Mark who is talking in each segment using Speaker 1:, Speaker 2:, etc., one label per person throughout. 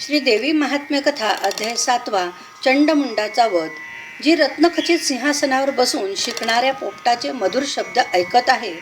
Speaker 1: श्री देवी महात्म्य कथा अध्याय सातवा चंडमुंडाचा वध जी रत्नखचित सिंहासनावर बसून शिकणाऱ्या पोपटाचे मधुर शब्द ऐकत आहे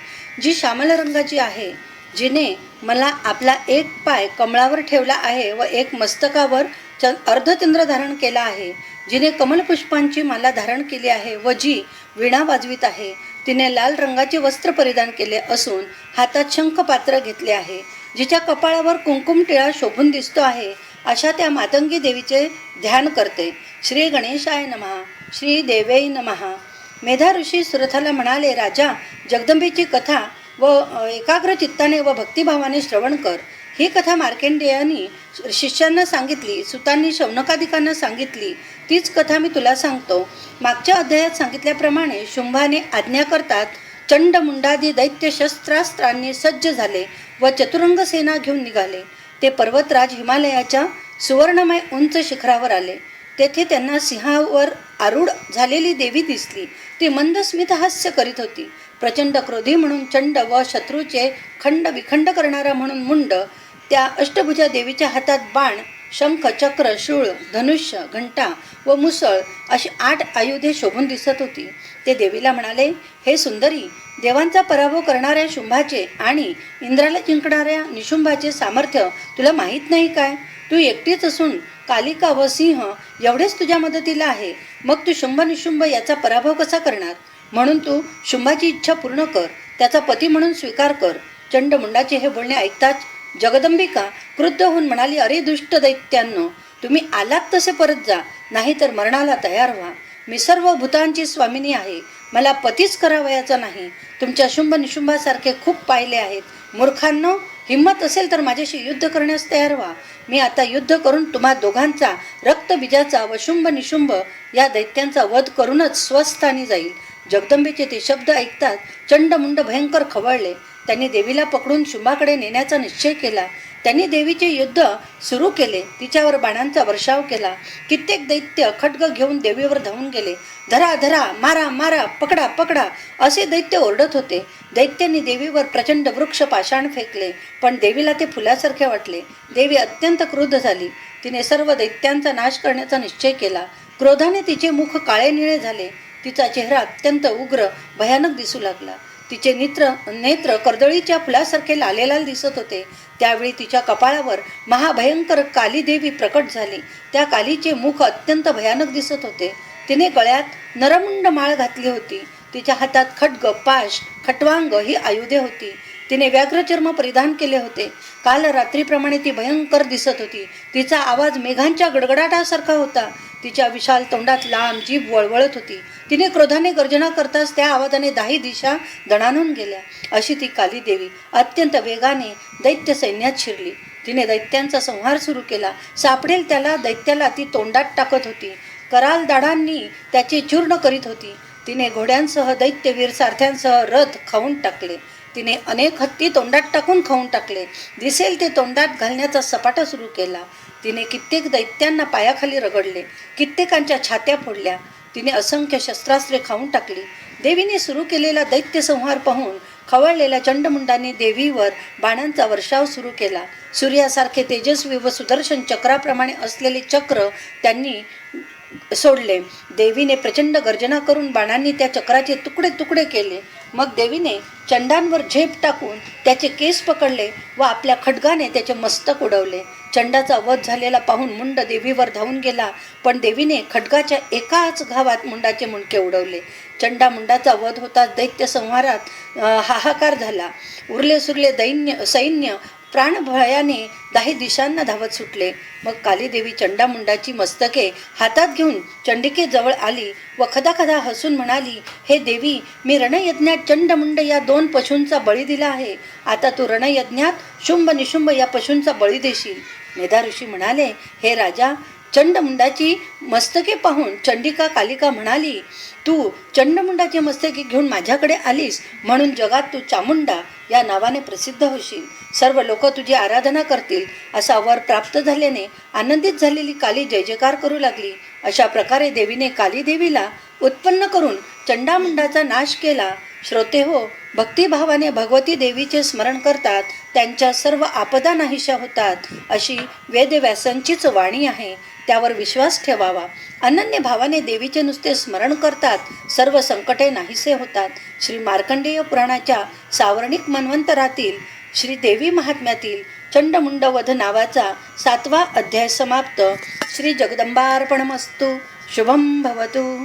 Speaker 1: जी श्यामलरंगाची आहे जिने मला आपला एक पाय कमळावर ठेवला आहे व एक मस्तकावर च अर्धचंद्र धारण केला आहे. जिने कमलपुष्पांची माला धारण केली आहे व जी वीणा वाजवीत आहे. तिने लाल रंगाचे वस्त्र परिधान केले असून हातात शंख पात्र घेतले आहे. जिच्या कपाळावर कुंकुम टिळा शोभून दिसतो आहे अशा त्या मातंगी देवीचे ध्यान करते. श्री गणेशाय नमहा श्री देवै नमहा मेधा ऋषी सुरथाला म्हणाले राजा जगदंबेची कथा व एकाग्र चित्ताने व भक्तिभावाने श्रवण कर. ही कथा मार्केंडेयांनी शिष्यांना सांगितली सुतांनी शौनकादिकांना सांगितली. तीच कथा मी तुला सांगतो. मागच्या अध्यायात सांगितल्याप्रमाणे शुंभाने आज्ञा करतात चंडमुंडादी दैत्य शस्त्रास्त्रांनी सज्ज झाले व चतुरंग सेना घेऊन निघाले. ते पर्वतराज हिमालयाच्या सुवर्णमय उंच शिखरावर आले. तेथे त्यांना सिंहावर आरूढ झालेली देवी दिसली. ती मंद स्मितहास्य करीत होती. प्रचंड क्रोधी म्हणून चंड व शत्रूचे खंड विखंड करणारा म्हणून मुंड त्या अष्टभुजा देवीच्या हातात बाण शंख चक्र शूळ धनुष्य घंटा व मुसळ अशी आठ आयुधे शोभून दिसत होती. ते देवीला म्हणाले हे सुंदरी देवांचा पराभव करणाऱ्या शुंभाचे आणि इंद्राला जिंकणाऱ्या निशुंभाचे सामर्थ्य तुला माहीत नाही काय? तू एकटीच असून कालिका व सिंह एवढेच तुझ्या मदतीला आहे. मग तू शुंभ निशुंभ याचा पराभव कसा करणार? म्हणून तू शुंभाची इच्छा पूर्ण कर त्याचा पती म्हणून स्वीकार कर. चंडमुंडाचे हे बोलणे ऐकताच जगदंबिका क्रुद्ध होऊन म्हणाली अरे दुष्ट दैत्यांनो तुम्ही आलात तसे परत जा नाहीतर मरणाला तयार व्हा. मी सर्व भूतांची स्वामिनी आहे मला पतीच करावयाचा नाही. तुमच्या शुंभ निशुंभासारखे खूप पाहिले आहेत. मूर्खांनो हिंमत असेल तर माझ्याशी युद्ध करण्यास तयार व्हा. मी आता युद्ध करून तुम्हा दोघांचा रक्तबीजाचा व शुंभ निशुंभ या दैत्यांचा वध करूनच स्वस्थानी जाईल. जगदंबेचे ते शब्द ऐकतात चंडमुंड भयंकर खवळले. त्यांनी देवीला पकडून शुंभाकडे नेण्याचा निश्चय केला. त्यांनी देवीचे युद्ध सुरू केले. तिच्यावर बाणांचा वर्षाव केला. कित्येक दैत्य खड्ग घेऊन देवीवर धावून गेले. धरा धरा मारा मारा पकडा पकडा असे दैत्य ओरडत होते. दैत्यांनी देवीवर प्रचंड वृक्ष पाषाण फेकले. पण देवीला ते फुलासारखे वाटले. देवी अत्यंत क्रुद्ध झाली. तिने सर्व दैत्यांचा नाश करण्याचा निश्चय केला. क्रोधाने तिचे मुख काळे निळे झाले. तिचा चेहरा अत्यंत उग्र भयानक दिसू लागला. तिचे नेत्र नेत्र कर्दळीच्या फुलासारखे लालेलाल दिसत होते. त्यावेळी तिच्या कपाळावर महाभयंकर काली देवी प्रकट झाली. त्या कालीचे मुख अत्यंत भयानक दिसत होते. तिने गळ्यात नरमुंड माळ घातली होती. तिच्या हातात खड्ग पाश खटवांग ही आयुधे होती. तिने व्याघ्रचर्म परिधान केले होते. काल रात्रीप्रमाणे ती भयंकर दिसत होती. तिचा आवाज मेघांच्या गडगडाटासारखा होता. तिच्या विशाल तोंडात लांब जीभ वळवळत होती. तिने क्रोधाने गर्जना करताच त्या आवाजाने दाही दिशा दणानून गेल्या. अशी ती काली देवी अत्यंत वेगाने दैत्य सैन्यात शिरली. तिने दैत्यांचा संहार सुरू केला. सापडेल त्याला दैत्याला ती तोंडात टाकत होती. कराल दाढांनी त्याचे चूर्ण करीत होती. तिने घोड्यांसह दैत्यवीर सारथ्यांसह रथ खाऊन टाकले. तिने अनेक हत्ती तोंडात टाकून खाऊन टाकले. दिसेल ते तोंडात घालण्याचा सपाटा सुरू केला. तिने कित्येक दैत्यांना पायाखाली रगडले. कित्येकांच्या छात्या फोडल्या. तिने असंख्य शस्त्रास्त्रे खाऊन टाकली. देवीने सुरू केलेला दैत्य संहार पाहून खवळलेल्या चंडमुंडांनी देवीवर बाणांचा वर्षाव सुरू केला. सूर्यासारखे तेजस्वी व सुदर्शन चक्राप्रमाणे असलेले चक्र त्यांनी सोडले. देवीने प्रचंड गर्जना करून बाणांनी त्या चक्राचे तुकडे तुकडे केले. मग देवीने चंडांवर झेप टाकून त्याचे केस पकडले व आपल्या खडगाने त्याचे मस्तक उडवले. चंडाचा वध झालेला पाहून मुंड देवीवर धावून गेला पण देवीने खडगाच्या एकाच घावात मुंडाचे मुंडके उडवले. चंडा मुंडाचा वध होता दैत्य संहारात हाहाकार झाला. उरले सुरले दैन्य सैन्य प्राणभयाने दाही दिशांना धावत सुटले. मग कालीदेवी चंडामुंडाची मस्तके हातात घेऊन चंडिकेजवळ आली व खदा खदा हसून म्हणाली हे देवी मी रणयज्ञात चंडमुंड या दोन पशूंचा बळी दिला आहे. आता तू रणयज्ञात शुंभ निशुंभ या पशूंचा बळी देशील. मेधा ऋषी म्हणाले हे राजा चंडमुंडाची मस्तके पाहून चंडिका कालिका म्हणाली तू चंडमुंडाची मस्तके घेऊन माझ्याकडे आलीस म्हणून जगात तू चामुंडा या नावाने प्रसिद्ध होशील. सर्व लोक तुझी आराधना करतील. असा वर प्राप्त झाल्याने आनंदित झालेली काली जय जयकार करू लागली. अशा प्रकारे देवीने काली देवीला उत्पन्न करून चंडामुंडाचा नाश केला. श्रोते हो भक्तिभावाने भगवती देवीचे स्मरण करतात त्यांच्या सर्व आपदा नाहीशा होतात अशी वेदव्यासांचीच वाणी आहे. त्यावर विश्वास ठेवावा. अनन्य भावाने देवीचे नुसते स्मरण करतात सर्व संकटे नाहीसे होतात. श्री मार्कंडेय पुराणाच्या सावर्णिक मन्वंतरातील श्री देवी महात्म्यातील चंडमुंडवध नावाचा सातवा अध्याय समाप्त. श्री जगदंबार्पणमस्तु. शुभम भवतु.